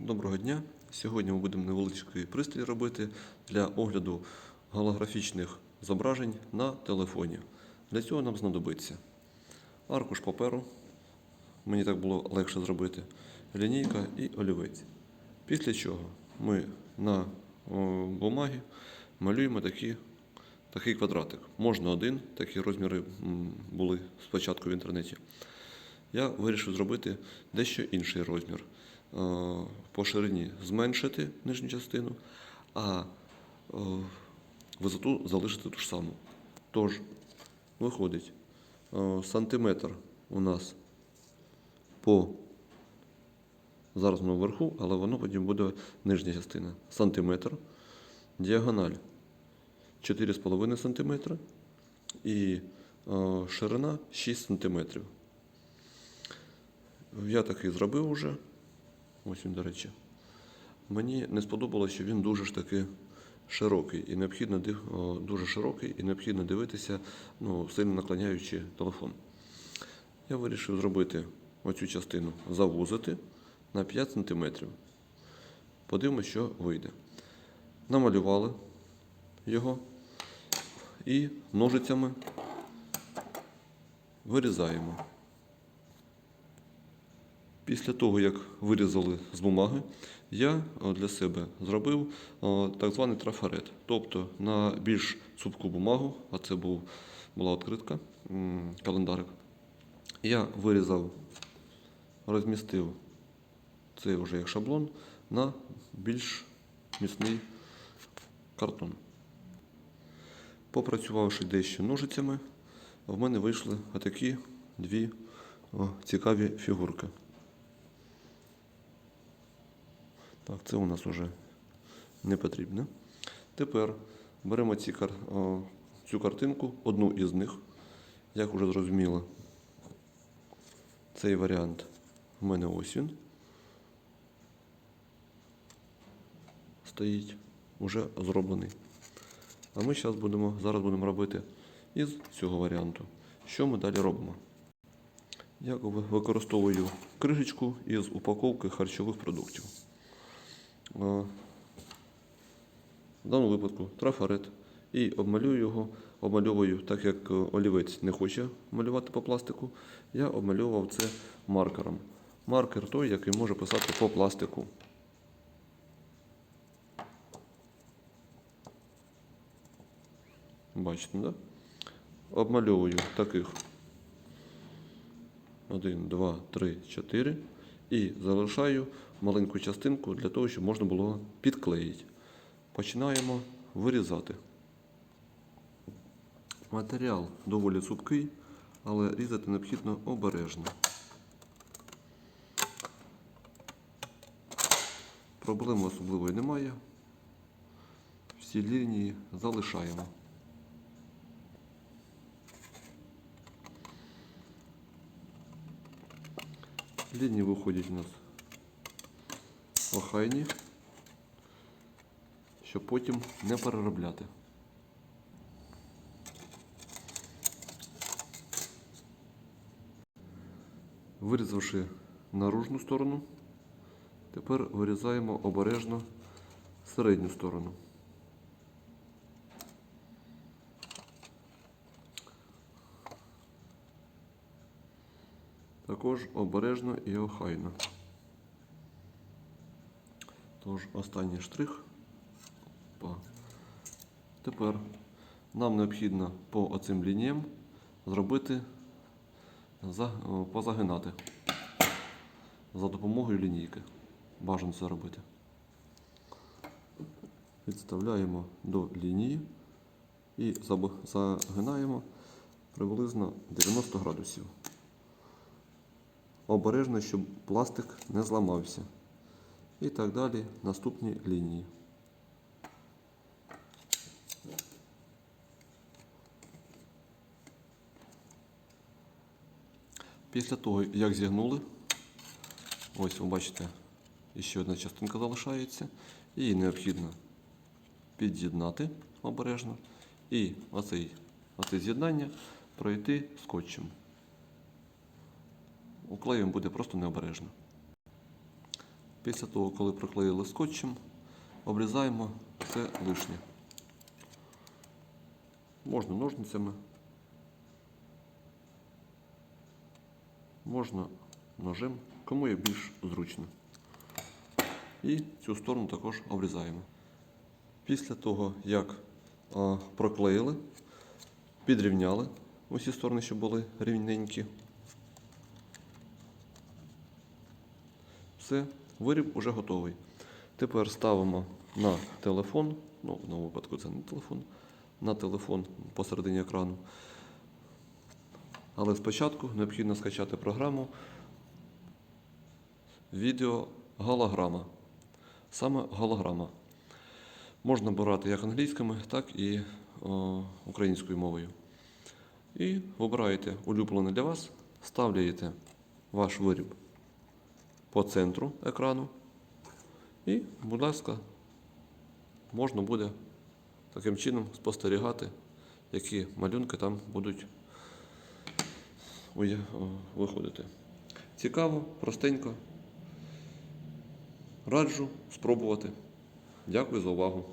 Доброго дня! Сьогодні ми будемо невеличкий пристрій робити для огляду голографічних зображень на телефоні. Для цього нам знадобиться аркуш паперу, мені так було легше зробити, лінійка і олівець. Після чого ми на бумагі малюємо такі, такий квадратик. Можна один, такі розміри були спочатку в інтернеті. Я вирішив зробити дещо інший розмір. Е, По ширині зменшити нижню частину, а е, висоту залишити ту ж саму. Тож, виходить, е, сантиметр у нас по зараз воно вверху, але воно потім буде нижня частина. Сантиметр, діагональ 4,5 см і ширина 6 см. Я такий зробив уже. Ось він, до речі. Мені не сподобалося, що він дуже ж таки широкий і необхідно дуже широкий і необхідно дивитися, ну, сильно наклоняючи телефон. Я вирішив зробити оцю частину завузити на 5 см. Подивимось, що вийде. Намалювали його і ножицями вирізаємо. Після того, як вирізали з бумаги, я для себе зробив так званий трафарет. Тобто на більш цупку бумагу, а це був, була відкритка, календарик, я вирізав, розмістив цей вже як шаблон на більш міцний картон. Попрацювавши дещо ножицями, в мене вийшли отакі дві цікаві фігурки. Так, це у нас вже не потрібно. Тепер беремо ці цю картинку, одну із них, як вже зрозуміло, цей варіант в мене ось він. Стоїть, уже зроблений. А ми зараз будемо, зараз будемо робити із цього варіанту. Що ми далі робимо? Я використовую кришечку із упаковки харчових продуктів. Е, В даному випадку трафарет. І обмалюю його, обмальовую, так як е, олівець не хоче малювати по пластику, я обмальовував це маркером. Маркер той, який може писати по пластику. Бачите, да? Обмальовую таких 1, 2, 3, 4 і залишаю маленьку частинку для того, щоб можна було підклеїти. Починаємо вирізати. Матеріал доволі цупкий, але різати необхідно обережно. Проблеми особливої немає. Всі лінії залишаємо. Лінії виходять у нас охайні, щоб потім не переробляти. Вирізавши наружну сторону, тепер вирізаємо обережно середню сторону. Також обережно і охайно. Тож останній штрих. Опа. Тепер нам необхідно по оцим лініям зробити, позагинати за допомогою лінійки. Бажано це робити. Відставляємо до лінії і загинаємо приблизно 90 градусів. Обережно, щоб пластик не зламався. І так далі наступні лінії. Після того, як зігнули, ось ви бачите, ще одна частинка залишається. Її необхідно під'єднати обережно і оцей, оце з'єднання пройти скотчем. Уклеєм буде просто необережно. Після того, коли приклеїли скотчем, обрізаємо все лишнє. Можна ножницями, можна ножем, кому як більш зручно. І цю сторону також обрізаємо. Після того, як проклеїли, підрівняли усі сторони, щоб були рівненькі. Все, виріб уже готовий. Тепер ставимо на телефон, ну, в даному випадку це не телефон, на телефон посередині екрану. Але спочатку необхідно скачати програму відео голограма. Саме голограма. Можна брати як англійськими, так і о, українською мовою. І вибираєте улюблене для вас, ставляєте ваш виріб по центру екрану. І, будь ласка, можна буде таким чином спостерігати, які малюнки там будуть виходити. Цікаво, простенько. Раджу спробувати. Дякую за увагу.